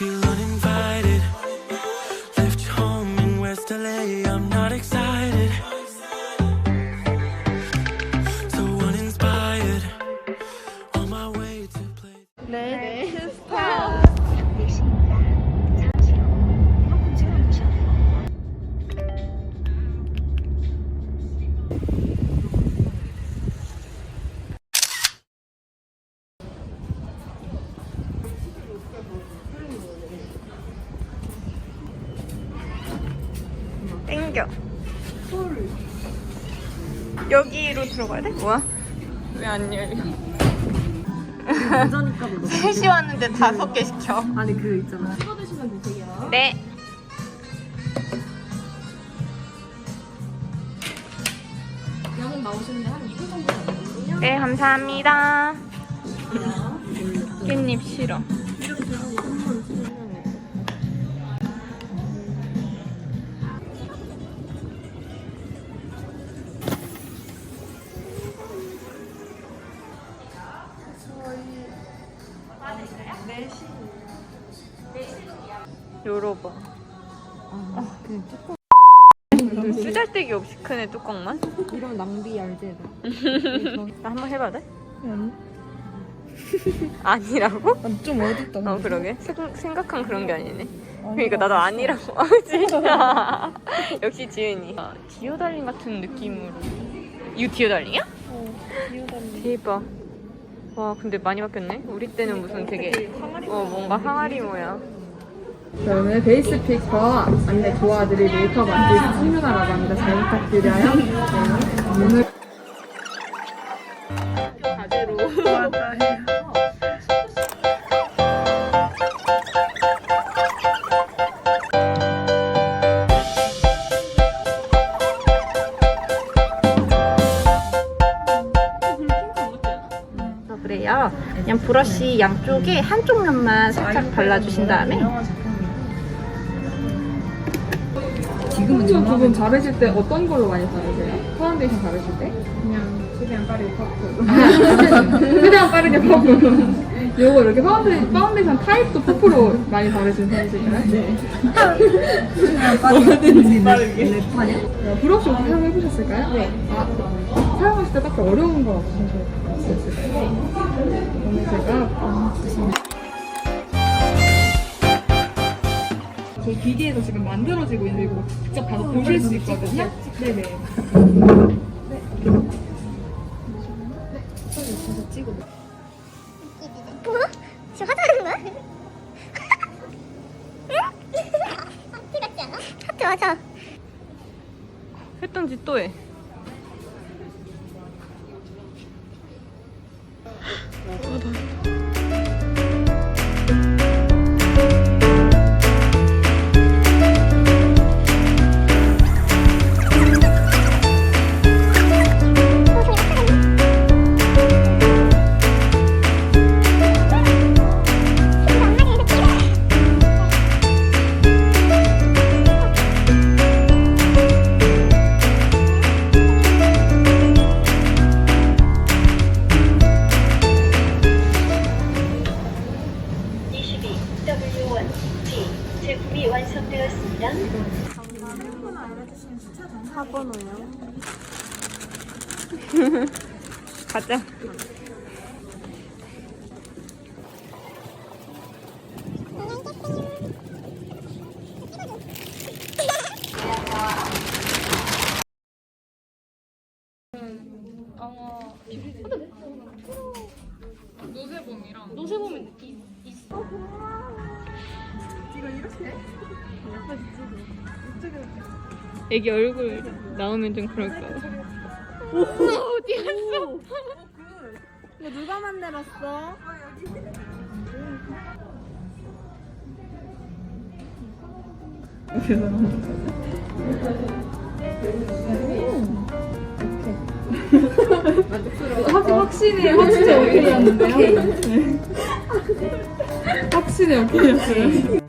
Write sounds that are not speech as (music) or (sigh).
feel uninvited. Left home in West LA, I'm not excited. So uninspired. On my way to play. Ladies Pals Thank you. 돼요. 땡겨. 여기로 들어가야 돼? 뭐야? 왜 안 열려? (laughs) 셋이 왔는데 다섯 개 시켜. 아니 그 있잖아 찍어 드시면 되세요 네. 양은 나오시는데 한 2분 정도 걸리거든요 네, 감사합니다. 깻잎 싫어. 요러봐. 그냥 좀 쓰잘데기 없이 크네 뚜껑만. 이런 낭비 알지 나 한번 해봐도 돼? 아니라고? 좀 어둡다 어 그러게. 생- 생각한 그런 게 아니네. 그러니까 나도 아니라고. 아, 진짜. (laughs) 역시 지은이. 아, 디오달링 같은 느낌으로. 이거 디오달링이야? 대박 와 근데 많이 바뀌었네 우리 때는 무슨 되게 어 뭔가 항아리 모양 저는 베이스 픽과 안내 도와드릴 메이크업 아티스트 송윤아라고 합니다. 잘 부탁드려요. 네. 오늘 그냥 브러쉬 양쪽에 한쪽 면만 살짝 발라주신 다음에 지금은 두분 바르실 때 어떤 걸로 많이 바르세요? 파운데이션 바르실 때? 그냥 최대한 빠르게 퍼프. (laughs) (laughs) 최대한 빠르게 퍼프. 요거 이렇게 파운데이션, 파운데이션 타입도 퍼프로 많이 바르시는 편이실까요? 네. (laughs) 뭐든지 빠르게. 어, 브러쉬 혹시 사용해보셨을까요? 네. 아, 사용하실 때 딱히 어려운 거 없으셨을까요? 저희 기계에서 지금 만들어지고 있는 거 직접 가서 보실 수 있거든요. 네네. 뭐? 지금 화장하는 거야? 응? 하트 같지 않아? 하트 맞아. 했던 짓 또해 제 품이 완성되었습니다. 4번호요. (laughs) 가자 애기 얼굴 나오면 좀 그럴까 봐. 오, 어디 갔어? 이거 누가 만들었어? 확, 확신이, 확신이 오케이였는데요? 네. 확신이 오케이였어요.